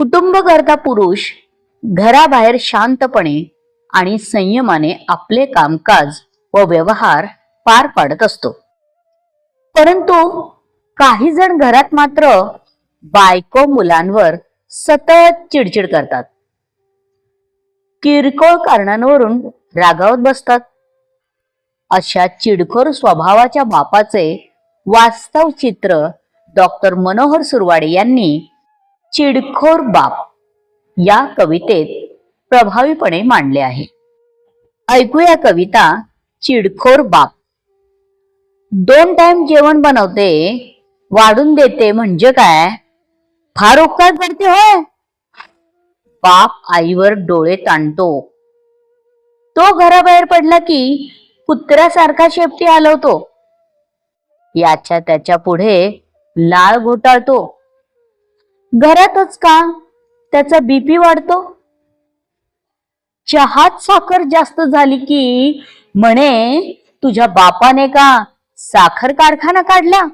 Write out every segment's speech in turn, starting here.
कुटुंब करता पुरुष घराबाहेर शांतपणे आणि संयमाने आपले कामकाज व व्यवहार पार पाडत असतो. परंतु काही जण घरात मात्र बायको मुलांवर सतत चिडचिड करतात. किरकोळ कारणांवरून रागावत बसतात. अशा चिडखोर स्वभावाच्या बापाचे वास्तव चित्र डॉक्टर मनोहर सुरवाडे यांनी चिडखोर बाप या कवितेत प्रभावीपणे मांडले आहे. ऐकूया कविता चिडखोर बाप. दोन टाइम जेवण बनवते वाढून देते म्हणजे काय? फार उपकार करते होय? बाप आईवर डोळे ताणतो. तो घराबाहेर पडला की कुत्र्यासारखा शेपटी हलवतो याच्या त्याच्या पुढे लाळ घोटाळतो. घरातच का? त्याचा बीपी वाढतो? चहात साखर जास्त झाली की म्हणे तुझ्या बापाने का साखर कारखाना काढला?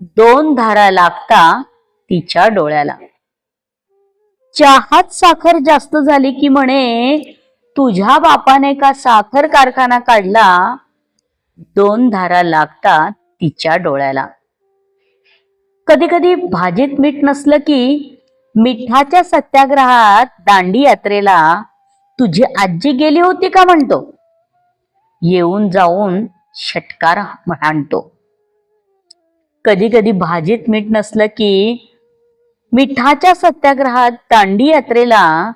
दोन धारा लागता तिच्या डोळ्याला. चहात साखर जास्त झाली की म्हणे तुझ्या बापाने का साखर कारखाना काढला? दोन धारा लागतात तिच्या डोळ्याला. कधी कधी भाजीत मीठ नसलं की मिठाच्या सत्याग्रहात दांडी यात्रेला तुझी आजी गेली होती का म्हणतो. येऊन जाऊन षटकार म्हणतो. कधी कधी भाजीत मीठ नसलं की मिठाच्या सत्याग्रहात दांडी यात्रेला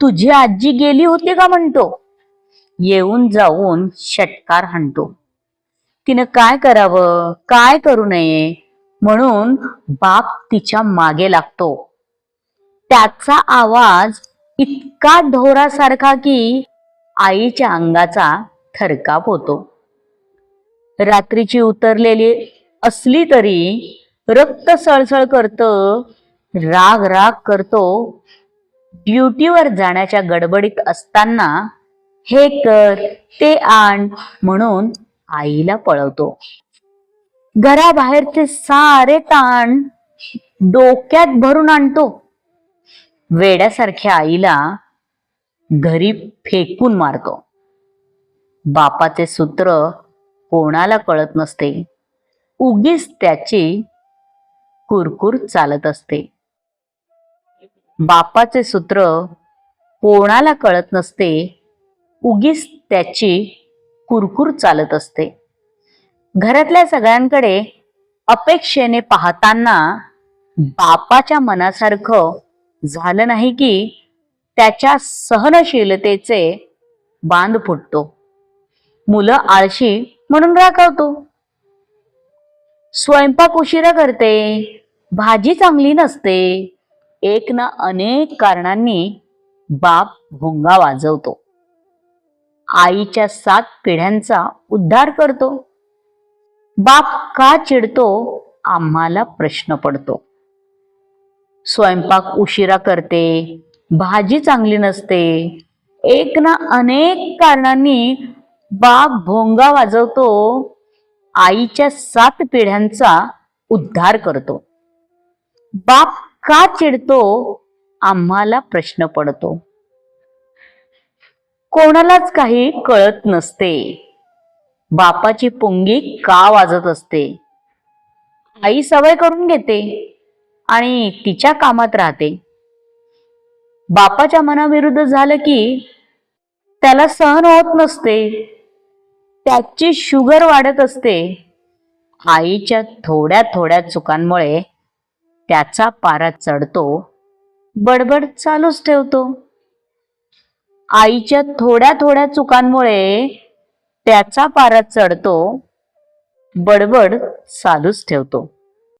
तुझी आजी गेली होती का म्हणतो. येऊन जाऊन षटकार हाणतो. तिनं काय करावं काय करू नये म्हणून बाप तिच्यामागे लागतो. त्याचा आवाज इतका ढोरासारखा की आईच्या अंगाचा थरकाप होतो. रात्रीची उतरलेली असली तरी रक्त सळसळ करत राग राग करतो. ड्युटीवर जाण्याच्या गडबडीत असताना हे कर ते आण म्हणून आईला पळवतो. घराबाहेरचे सारे ताण डोक्यात भरून आणतो. वेड्यासारख्या आईला घरी फेकून मारतो. बापाचे सूत्र कोणाला कळत नसते. उगीच त्याची कुरकुर चालत असते. बापाचे सूत्र कोणाला कळत नसते. उगीच त्याची कुरकुर चालत असते. घरातल्या सगळ्यांकडे अपेक्षेने पाहताना बापाच्या मनासारखं झालं नाही की त्याच्या सहनशीलतेचे बांध फुटतो. मुलं आळशी म्हणून राखवतो स्वयंपाक उशिरा करते भाजी चांगली नसते एक ना अनेक कारणांनी बाप भोंगा वाजवतो. आईच्या सात पिढ्यांचा उद्धार करतो. बाप का चिडतो? आम्हाला प्रश्न पडतो. स्वयंपाक उशिरा करते भाजी चांगली नसते. एक ना अनेक कारणांनी बाप भोंगा वाजवतो आईच्या सात पिढ्यांचा उद्धार करतो. बाप का चिडतो? आम्हाला प्रश्न पडतो. कोणालाच काही कळत नसते. बापाची पुंगी का वाजत असते? आई सवय करून घेते आणि तिच्या कामात राहते. बापाच्या मनाविरुद्ध झालं की त्याला सहन होत नसते. त्याची शुगर वाढत असते. आईच्या थोड्या थोड्या चुकांमुळे त्याचा पारा चढतो बडबड चालूच ठेवतो. आईच्या थोड्या थोड्या चुकांमुळे त्याचा पारा चढतो बडबड चालूच ठेवतो.